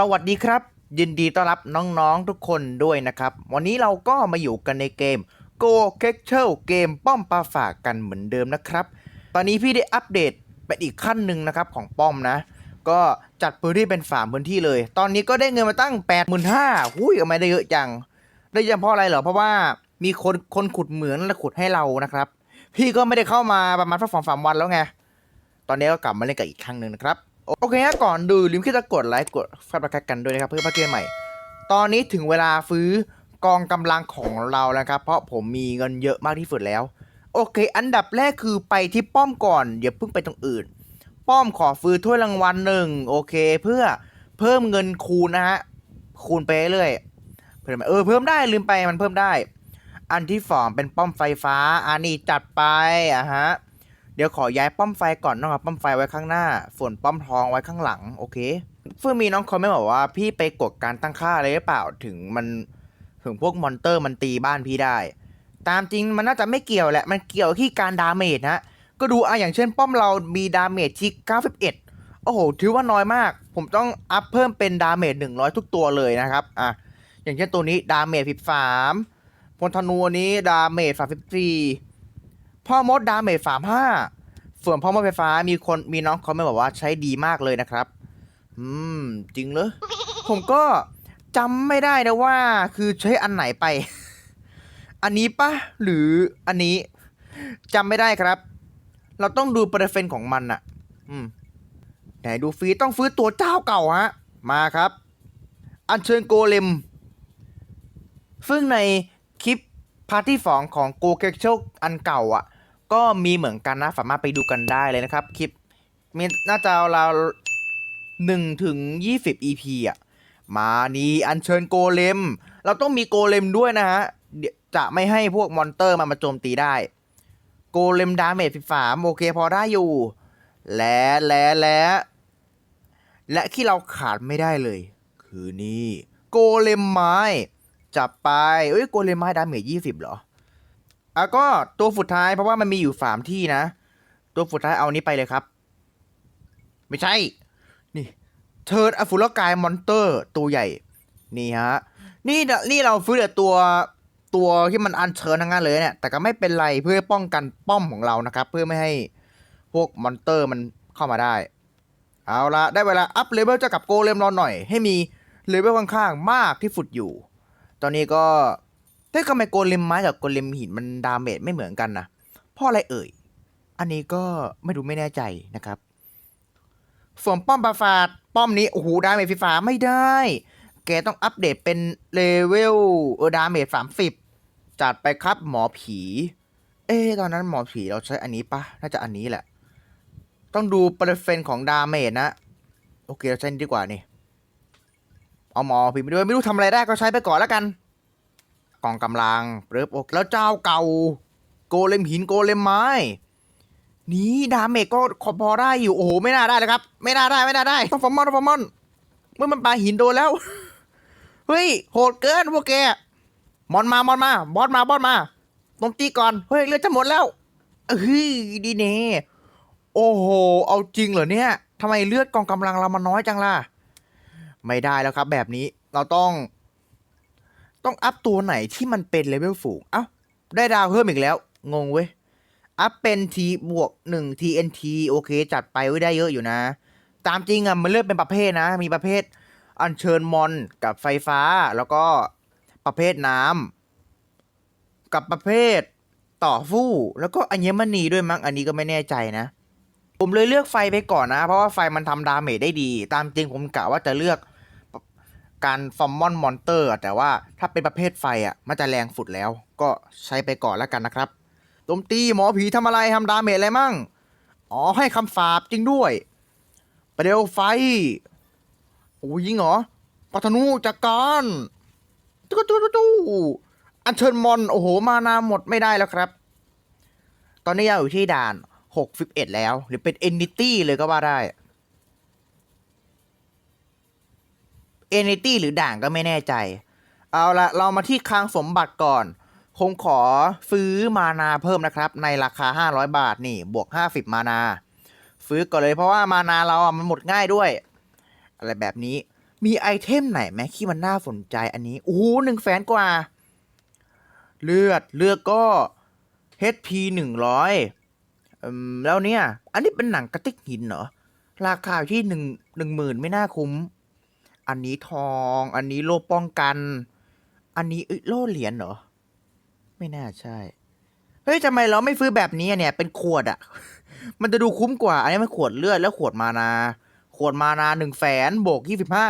สวัสดีครับ ยินดีต้อนรับน้องๆทุกคนด้วยนะครับ วันนี้เราก็มาอยู่กันในเกม Go c a c h e เกมป้อมปราฝากกันเหมือนเดิมนะครับ ตอนนี้พี่ได้อัปเดตไปอีกขั้นหนึ่งนะครับของป้อมนะ ก็จัดพื้นที่เป็นฝามพื้นที่เลย ตอนนี้ก็ได้เงินมาตั้ง 8 5 0 0 0หุ้ยทำไมได้เยอะจัง ได้เยอะเพราะอะไรเหรอ เพราะว่ามีคนคนขุดเหมืองและขุดให้เรานะครับ พี่ก็ไม่ได้เข้ามาประมาณสักสองสามวันแล้วไง ตอนนี้ก็กลับมาเล่นกันอีกครั้งหนึ่งนะครับ โอเคฮะก่อนดูลืมที่จะกดไลค์กดซับสไครต์กันด้วยนะครับเพื่อพักเกมใหม่ ตอนนี้ถึงเวลาฟื้อกองกำลังของเราแล้วครับ เพราะผมมีเงินเยอะมากที่สุดแล้ว โอเค อันดับแรกคือไปที่ป้อมก่อนอย่าเพิ่งไปตรงอื่น ป้อมขอฟื้นถ้วยรางวัลหนึ่งโอเค เพื่อเพิ่มเงินคูณนะฮะคูณไปเรื่อยเพิ่มเออเพิ่มได้ลืมไปมันเพิ่มได้ อันที่สองเป็นป้อมไฟฟ้าอันนี้จัดไปอะฮะ เดี๋ยวขอย้ายป้อมไฟก่อนนะครับป้อมไฟไว้ข้างหน้า ส่วนป้อมทองไว้ข้างหลัง โอเคเฟื่องมีน้องคอมไม่บอกว่าพี่ไปกดการตั้งค่าอะไรหรือเปล่าถึงมันถึงพวกมอนเตอร์มันตีบ้านพี่ได้ ตามจริงมันน่าจะไม่เกี่ยวแหละ มันเกี่ยวที่การดาเมจนะก็ดูอะอย่างเช่นป้อมเรามีดาเมจที่91 โอ้โห ถือว่าน้อยมาก ผมต้องอัพเพิ่มเป็นดาเมจ100 ทุกตัวเลยนะครับ อะ อย่างเช่นตัวนี้ดาเมจ 13พลธนูนนี้ดาเมจ 34 พ่อมดดาเมจ35ส่วนพ่อมดไฟฟ้ามีคนมีน้องเขาไม่บอกว่าใช้ดีมากเลยนะครับ อืม จริงเหรอ ผมก็จำไม่ได้นะว่า คือใช้อันไหนไป อันนี้ปะหรืออันนี้จำไม่ได้ครับ เราต้องดูเปอร์เซ็นของมันอะอืมไหนดูฟรีต้องฟื้นตัวเจ้าเก่าฮะ มาครับ อัญเชิญโกเลมซึ่งในคลิปพาร์ทที่สองของโกเกเชลอันเก่าอะ ก็มีเหมือนกันนะ สามารถไปดูกันได้เลยนะครับ คลิปมีน่าจะราวหนึ่งถึงยี่สิบ EP อะ มานี่อัญเชิญโกเลม เราต้องมีโกเลมด้วยนะฮะจะไม่ให้พวกมอนเตอร์มันมาโจมตีได้ โกเลมดาเมจสิบสามโอเคพอได้อยู่ และและและและที่เราขาดไม่ได้เลย คือนี่ โกเลมไม้จับไปเอ้ยโกเลมไม้ดาเมจยี่สิบเหรอ อะก็ตัวสุดท้ายเพราะว่ามันมีอยู่สามที่นะ ตัวสุดท้ายเอานี้ไปเลยครับ ไม่ใช่ นี่ เทิร์นอฟูลกายมอนเตอร์ ตัวใหญ่ นี่ฮะ นี่นี่เราฟื้นแต่ตัวตัวที่มันอันเชิญทั้งนั้นเลยเนี่ย แต่ก็ไม่เป็นไรเพื่อป้องกันป้อมของเรานะครับ เพื่อไม่ให้พวกมอนเตอร์มันเข้ามาได้ เอาละได้เวลาอัพเลเวลจะกับโกเลมเราหน่อย ให้มีเลเวลข้างๆมากที่สุดอยู่ ตอนนี้ก็ แต่ทำไมโกเลมไม้กับโกเลมหินมันดาเมจไม่เหมือนกันนะเพราะอะไรเอ่ย อันนี้ก็ไม่รู้ไม่แน่ใจนะครับส่วนป้อมปราฟาดป้อมนี้โอ้โหดาเมจไฟฟ้าไม่ได้ แกต้องอัปเดตเป็นเลเวลเออดาเมจสามสิบจัดไปครับหมอผี เอ๊ตอนนั้นหมอผีเราใช้อันนี้ปะน่าจะอันนี้แหละ ต้องดูเปอร์เซ็นต์ของดาเมจนะ โอเคเราใช้นี่ดีกว่านี่ เอาหมอผีไปด้วยไม่รู้ทำอะไรได้ก็ใช้ไปก่อนแล้วกัน กองกำลังเริบอเคแล้วเจ้าเก่า โกเลมหินโกเลมไม้ นี่ดาเมจก็พอได้อยู่ โอ้โห ไม่น่าได้เลยครับ ไม่น่าได้ไม่น่าได้ต้องฟอร์มอนต้องฟอร์มอนเมื่อมันปาหินโดนแล้ว เฮ้ย โหดเกินพวกแกมอนมามอนมา บอสมาบอสมาตมตีก่อน เฮ้ยเลือดจะหมดแล้วเฮ้ยดีเน่โอ้โห เอาจริงเหรอเนี่ยทำไมเลือดกองกำลังเรามันน้อยจังล่ะ ไม่ได้แล้วครับ แบบนี้เราต้อง ต้องอัพตัวไหนที่มันเป็นเลเวลสูง เอ้า ได้ดาวเพิ่มอีกแล้ว งงเว้ย อัพเป็นทีบวกหนึ่ง TNT โอเค จัดไปไว้ได้เยอะอยู่นะ ตามจริงอะมันเลือกเป็นประเภทนะ มีประเภทอัญเชิญมอนกับไฟฟ้า แล้วก็ประเภทน้ำกับประเภทต่อฟู่ แล้วก็อัญมณีด้วยมั้ง อันนี้ก็ไม่แน่ใจนะ ผมเลยเลือกไฟไปก่อนนะ เพราะว่าไฟมันทำดาเมจได้ดี ตามจริงผมกะว่าจะเลือก การฟอร์มมอนมอนเตอร์แต่ว่าถ้าเป็นประเภทไฟอะมันจะแรงฝุดแล้ว ก็ใช้ไปก่อนแล้วกันนะครับตมตีหมอผีทำอะไรทำดาเมจอะไรมั่ง อ๋อให้คำสาบจริงด้วยเปลวไฟโอ้ยิงเหรอปัทนูจากการตุ๊กตุ๊กตุ๊กอันเชิญมอน โอ้โห มานาหมดไม่ได้แล้วครับ ตอนนี้ยังอยู่ที่ด่านหกสิบเอ็ดแล้ว หรือเป็นเอนิตี้เลยก็ว่าได้ เอนิตี้หรือด่างก็ไม่แน่ใจ เอาละเรามาที่คลังสมบัติก่อน คงขอซื้อมานาเพิ่มนะครับ ในราคา 500 บาทนี่บวก 50 มานาซื้อก่อนเลยเพราะว่ามานาเราอะมันหมดง่ายด้วย อะไรแบบนี้มีไอเทมไหนไหมที่มันน่าสนใจอันนี้โอ้โหหนึ่งแสนกว่า เลือดเลือดก็ HP หนึ่งร้อยแล้วเนี่ย อันนี้เป็นหนังกระติกหินเหรอ ราคาอยู่ที่หนึ่งหนึ่งหมื่นไม่น่าคุ้ม อันนี้ทอง อันนี้โล่ป้องกัน อันนี้เอ้ยโล่เหรียญเหรอ ไม่น่าใช่ เฮ้ยทำไมเราไม่ซื้อแบบนี้อะเนี่ย เป็นขวดอะ มันจะดูคุ้มกว่า อันนี้มันขวดเลือดแล้วขวดมานา ขวดมานาหนึ่งแสนบวกยี่สิบห้า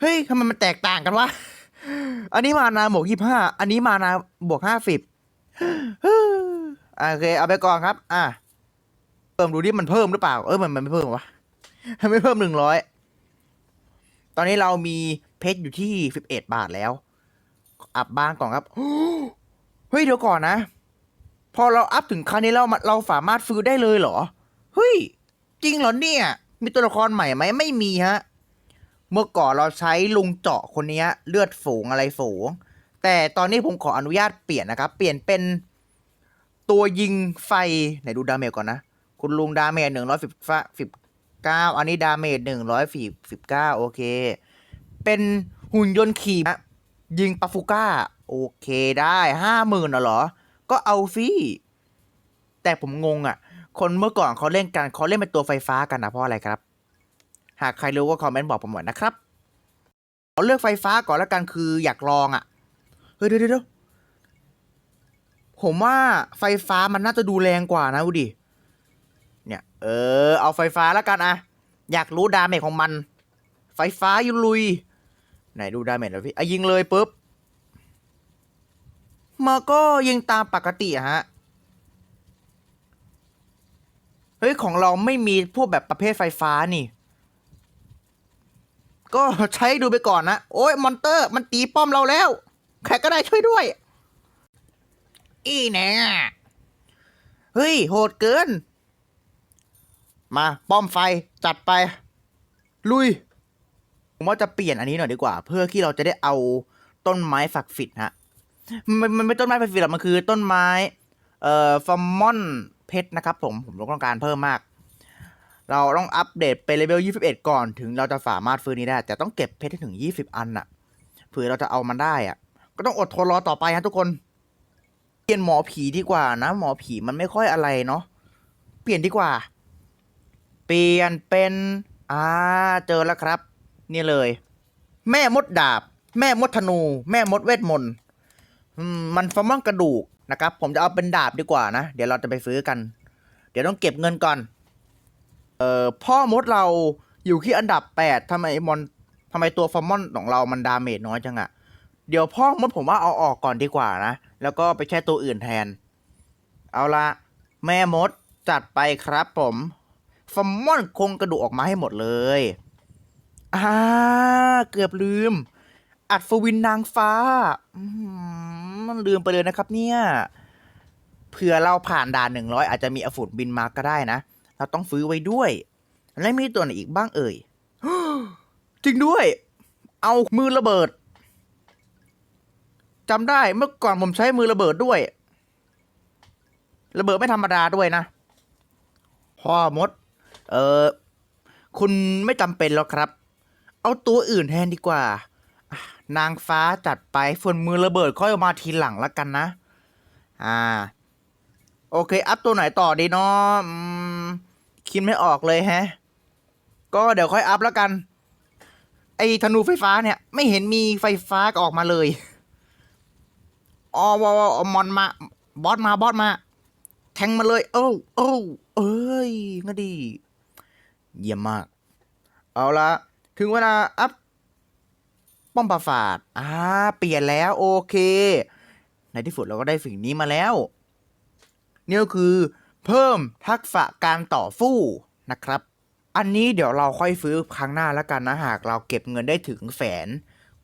เฮ้ยทำไมมันแตกต่างกันวะ อันนี้มานาบวกยี่ห้า อันนี้มานาบวกห้าสิบโอเค เอาไปก่อนครับ อะเพิ่มดูดิมันเพิ่มหรือเปล่า เออมันมันไม่เพิ่มวะ ไม่เพิ่มหนึ่งร้อย ตอนนี้เรามีเพชรอยู่ที่สิบเอ็ดบาทแล้ว อัพบ้างก่อนครับ เฮ้ยเดี๋ยวก่อนนะ พอเราอัพถึงขั้นนี้แล้วเราสามารถซื้อได้เลยเหรอ เฮ้ย จริงเหรอเนี่ย มีตัวละครใหม่ไหมไม่มีฮะ เมื่อก่อนเราใช้ลุงเจาะคนนี้เลือดฝูงอะไรฝูง แต่ตอนนี้ผมขออนุญาตเปลี่ยนนะครับ เปลี่ยนเป็นตัวยิงไฟไหนดูดาเมจก่อนนะ คุณลุงดาเมจหนึ่งร้อยสิบสิบ เก้าอันนี้ดาเมจหนึ่งร้อยสี่สิบเก้าโอเค เป็นหุ่นยนต์ขี่ม้ายิงปาฟูก้า โอเคได้ห้าหมื่นเหรอ ก็เอาฟีแต่ผมงงอะ่ะ คนเมื่อก่อนเขาเล่นกันเขาเล่นเป็นตัวไฟฟ้ากันนะเพราะอะไรครับ หากใครรู้ก็คอมเมนต์บอกผมหน่อยนะครับเอาเลือกไฟฟ้าก่อนแล้วกันคืออยากลองอะ่ะเฮ้ยเดี๋ยวเดี๋ยวผมว่าไฟฟ้ามันน่าจะดูแรงกว่านะดูดิ เนี่ย เออ เอาไฟฟ้าแล้วกันอะอยากรู้ดาเมจของมัน ไฟฟ้ายุลุย ไหนดูดาเมจแล้วพี่อะยิงเลยปุ๊บมาก็ยิงตามปกติฮะ เฮ้ย ของเราไม่มีพวกแบบประเภทไฟฟ้านี่ ก็ใช้ดูไปก่อนนะ โอ้ยมอนเตอร์ มันตีป้อมเราแล้ว ใครก็ได้ช่วยด้วย อีแน่เฮ้ย โหดเกิน มาป้อมไฟจัดไป ลุย ผมว่าจะเปลี่ยนอันนี้หน่อยดีกว่า เพื่อที่เราจะได้เอาต้นไม้ฝักฟิตฮะมันมันไม่ต้นไม้ฝักฟิตหรอกมันคือต้นไม้เอ่อฟอร์มอนเพชรนะครับผมผมต้องการเพิ่มมาก เราต้องอัปเดตไปเลเวล21 ก่อนถึงเราจะสามารถฟื้นนี้ได้ แต่ต้องเก็บเพชรให้ถึง 20 อันน่ะเผื่อเราจะเอามันได้อะก็ต้องอดทนรอต่อไปฮะทุกคน เปลี่ยนหมอผีดีกว่านะ หมอผีมันไม่ค่อยอะไรเนาะเปลี่ยนดีกว่า ปลี่ยนเป็นอ่าเจอแล้วครับ นี่เลย แม่มดดาบ แม่มดธนู แม่มดเวทมนต์มมันฟอร์มอนกระดูกนะครับ ผมจะเอาเป็นดาบดีกว่านะ เดี๋ยวเราจะไปซื้อกัน เดี๋ยวต้องเก็บเงินก่อน เอ่อพ่อมดเราอยู่ที่อันดับแปดทำไมมอนทำไมตัวฟอร์มอนของเรามันดาเมจน้อยจังอะเดี๋ยวพ่อมดผมว่าเอาออกก่อนดีกว่านะ แล้วก็ไปใช้ตัวอื่นแทน เอาละแม่มดจัดไปครับผม ฟอร์มอนโครงกระดูกออกมาให้หมดเลยอ่าเกือบลืม อัดฟวินนางฟ้าอมันลืมไปเลยนะครับ เนี่ยเผื่อเราผ่านด่านหนึ่งร้อยอาจจะมีอสูรบินมาก็ได้นะ เราต้องฟื้อไว้ด้วย และมีตัวไหนอีกบ้างเอ่ยจริงด้วย เอามือระเบิดจำได้เมื่อก่อนผมใช้มือระเบิดด้วย ระเบิดไม่ธรรมดาด้วยนะพ่อมด เออคุณไม่จำเป็นแล้วครับ เอาตัวอื่นแทนดีกว่า นางฟ้าจัดไปส่วนมือระเบิดค่อยมาทีหลังแล้วกันนะ อ่า โอเค อัพตัวไหนต่อดีเนาะคิดไม่ออกเลยแฮะ ก็เดี๋ยวค่อยอัพแล้วกัน ไอ้ธนูไฟฟ้าเนี่ย ไม่เห็นมีไฟฟ้าออกมาเลยอ๋อวอมอนมา บอสมา บอสมา แทงมาเลย โอ้โอ้เอ้ยก็ดี เยี่ยมมาก เอาละถึงเวลาอัพป้อมปราฝาดอ่าเปลี่ยนแล้วโอเค ในที่สุดเราก็ได้สิ่งนี้มาแล้วนี่ก็คือ เพิ่มทักษะการต่อสู้นะครับ อันนี้เดี๋ยวเราค่อยซื้อครั้งหน้าแล้วกันนะหากเราเก็บเงินได้ถึงแสน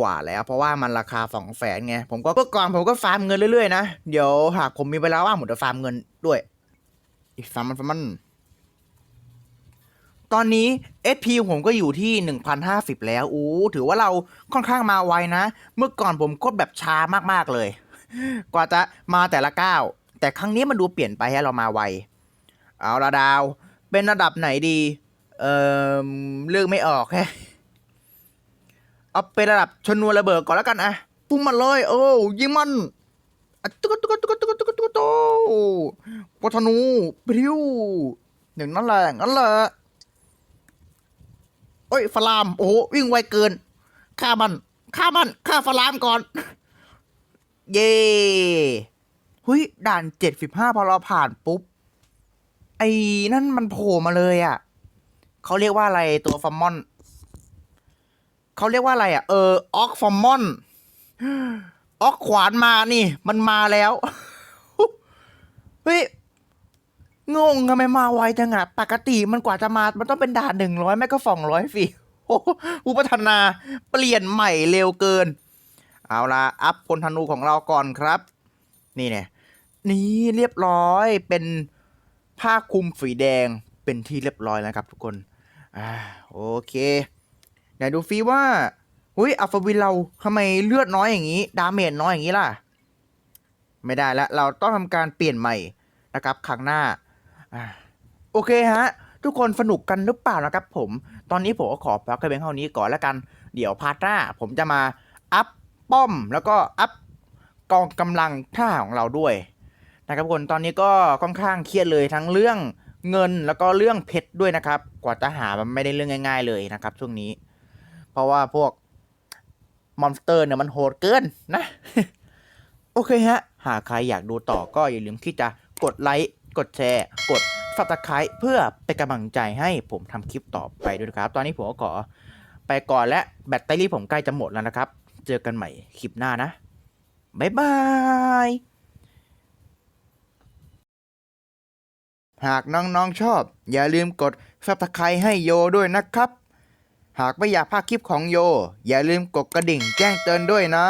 กว่าแล้ว เพราะว่ามันราคาสองแสนไงผมก็เมื่อก่อนผมก็ฟาร์มเงินเรื่อยๆนะ เดี๋ยวหากผมมีเวลาว่างผมจะฟาร์มเงินด้วยอีกฟาร์มมันฟาร์มมัน ตอนนี้ SP ผมก็อยู่ที่ 1,050 แล้วอู้ถือว่าเราค่อนข้างมาไวนะ เมื่อก่อนผมกดแบบช้ามากๆเลย กว่าจะมาแต่ละก้าวแต่ครั้งนี้มันดูเปลี่ยนไปให้เรามาไว เอาละดาว เป็นระดับไหนดี เอ่อเลือกไม่ออกแฮะเอาเป็นระดับชนวนระเบิดก่อนแล้วกันอะพุ่งมันเลย โอ้ยิงมันตุ๊กตุ๊กตุ๊กตุ๊กตุ๊กตุ๊กตุ๊กวัฒนูพริ้วอย่างนั้นแหละงนั้นแหละ โอ้ยฟลาม โอ้โวิ่งไวเกินฆ่ามันฆ่ามันฆ่าฟลามก่อน เย่เฮ้ยด่านเจ็ดสิบห้าพอเราผ่านปุ๊บ ไอ้นั่นมันโผล่มาเลยอะ่ะเขาเรียกว่าอะไรตัวฟอมมอนเขาเรียกว่าอะไรอะ่ะ เออออกฟอมมอนออกขวานมานี่ มันมาแล้วเฮ้ย งงทำไมมาไวจังอะปกติมันกว่าจะมา มันต้องเป็นด่านหนึ่งร้อยไม่ก็สองร้อยฟีโอ้โหผู้พัฒนาเปลี่ยนใหม่เร็วเกิน เอาละอัพพลธนูของเราก่อนครับ นี่เนี่ยนี่เรียบร้อยเป็นผ้าคลุมสีแดงเป็นที่เรียบร้อยแล้วครับทุกคนอ่าโอเคไหนดูฟีว่าหุ้ยอัลฟาวินเราทำไมเลือดน้อยอย่างนี้ ดาเมจน้อยอย่างนี้ล่ะ ไม่ได้แล้วเราต้องทำการเปลี่ยนใหม่นะครับครั้งหน้า อ่าโอเคฮะ ทุกคนสนุกกันหรือเปล่านะครับผม ตอนนี้ผมก็ขอพักแค่เพียงเท่านี้ก่อนแล้วกัน เดี๋ยวพาร์ทหน้าผมจะมาอัพป้อมแล้วก็อัพกองกำลังท่าของเราด้วยนะครับทุกคนตอนนี้ก็ค่อนข้างเครียดเลยทั้งเรื่องเงินแล้วก็เรื่องเพชรด้วยนะครับ กว่าจะหามันไม่ได้เรื่องง่าย ๆ เลยนะครับช่วงนี้ เพราะว่าพวกมอนสเตอร์เนี่ยมันโหดเกินนะ โอเคฮะ หากใครอยากดูต่อก็อย่าลืมที่จะกดไลค์ กดแชร์ กด subscribe เพื่อเป็นกำลังใจให้ผมทำคลิปต่อไปด้วยครับ ตอนนี้ผมก็ขอไปก่อนและแบตเตอรี่ผมใกล้จะหมดแล้วนะครับ เจอกันใหม่คลิปหน้านะ บ๊ายบาย หากน้องๆชอบ อย่าลืมกด subscribe ให้โยด้วยนะครับ หากไม่อยากพลาดคลิปของโย อย่าลืมกดกระดิ่งแจ้งเตือนด้วยนะ